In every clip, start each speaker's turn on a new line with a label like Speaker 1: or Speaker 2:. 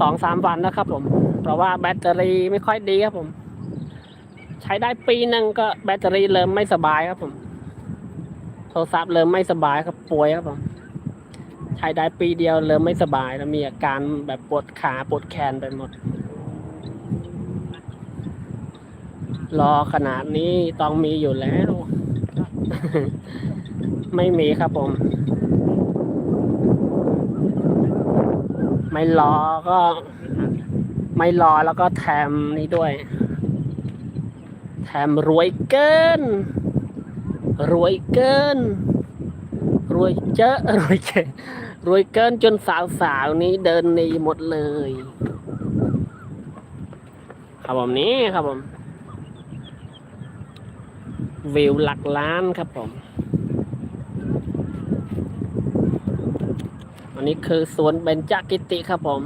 Speaker 1: สองสามวันนะครับผม เพราะว่าแบตเตอรี่ไม่ค่อยดีครับผม ใช้ได้ปีหนึ่งก็แบตเตอรี่เริ่มไม่สบายครับผม โทรศัพท์เริ่มไม่สบายครับป่วยครับผม ใช้ได้ปีเดียวเริ่มไม่สบายแล้วมีอาการแบบปวดขาปวดแขนไปหมด รอขนาดนี้ต้องมีอยู่แล้ว ไม่มีครับผม ไม่รอก็ ไม่รอแล้วก็แถมนี้ด้วย แถมรวยเกิน รวยเกิน รวยเจอะรวยเกินรวยเกินจนสาวๆนี้เดินหนีหมดเลย ครับผมนี้ครับผม วิวหลักล้านครับผม อันนี้คือสวนเบญจกิติครับผม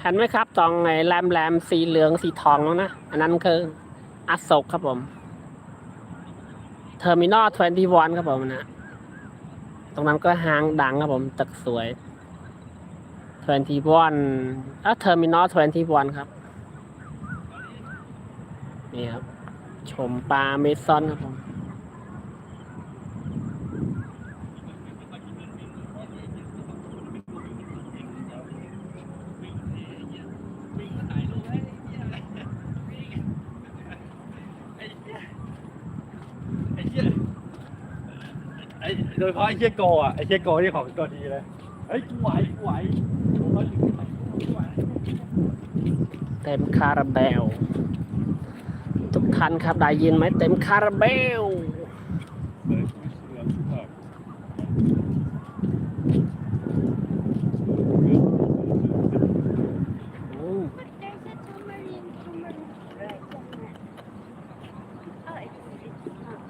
Speaker 1: เห็นไหมครับตองไงแรมแรมสีเหลืองสีทองแล้วนะ อันนั้นคืออโศกครับผมเทอร์มินอล21ครับผมนะตรงนั้นก็ห้างดังครับผมตึกสวย21อะเทอร์มินอล21ครับ นี่ครับ ชมปลาเมซอนครับผม
Speaker 2: ไอ้เหี้ยไอ้ โดยเฉพาะไอ้เหี้ยโกอะไอ้เหี้ยโกนี่ของตัวดีเลยเฮ้ยกูไหวกูไหวกูไหวกูไหว
Speaker 1: เต็มคาราเบล ทุกท่านครับได้ยินไหมเต็มคาราเบล
Speaker 2: เฮ้ยกูเสือกเสือก
Speaker 1: อืม
Speaker 3: But there's a tamarind, tamarind right there. Oh, it's, it's not.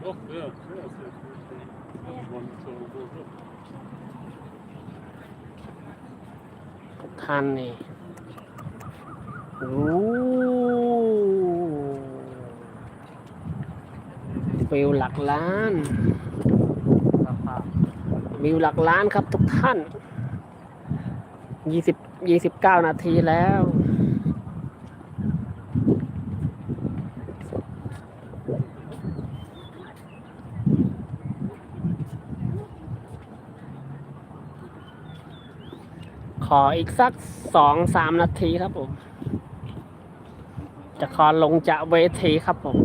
Speaker 2: โอ้เสือกเสือกเสือ กวันโซ่โซ่โซ่
Speaker 1: ทุกท่านนี่โอ้วิวหลักล้าน วิวหลักล้านครับทุกท่านยี่สิบยี่สิบเก้านาทีแล้ว ข ออีกสักสองสามนาทีครับผม จะขอลงจากเวทีครับผม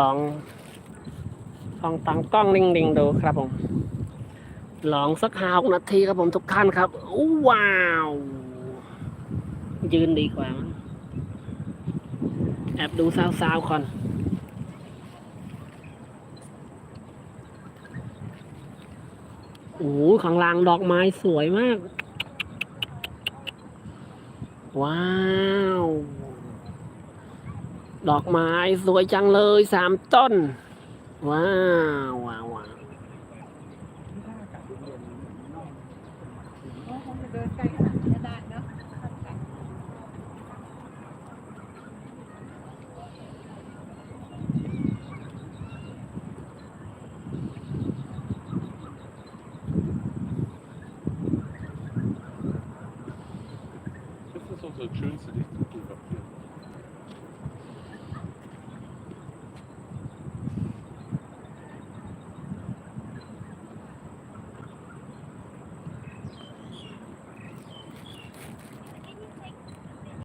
Speaker 1: ลอง ลองตั้งกล้องนิ่งๆดูครับผมลองสักห้าหกนาทีครับผมทุกท่านครับว้าว ยืนดีกว่า แอบดูสาวๆก่อนโอ้โหข้างล่างดอกไม้สวยมาก ว้าว ดอกไม้สวยจังเลยสามต้น ว้าวว้าวาว
Speaker 4: โอ้คงจะเดินไกลขนาดนี้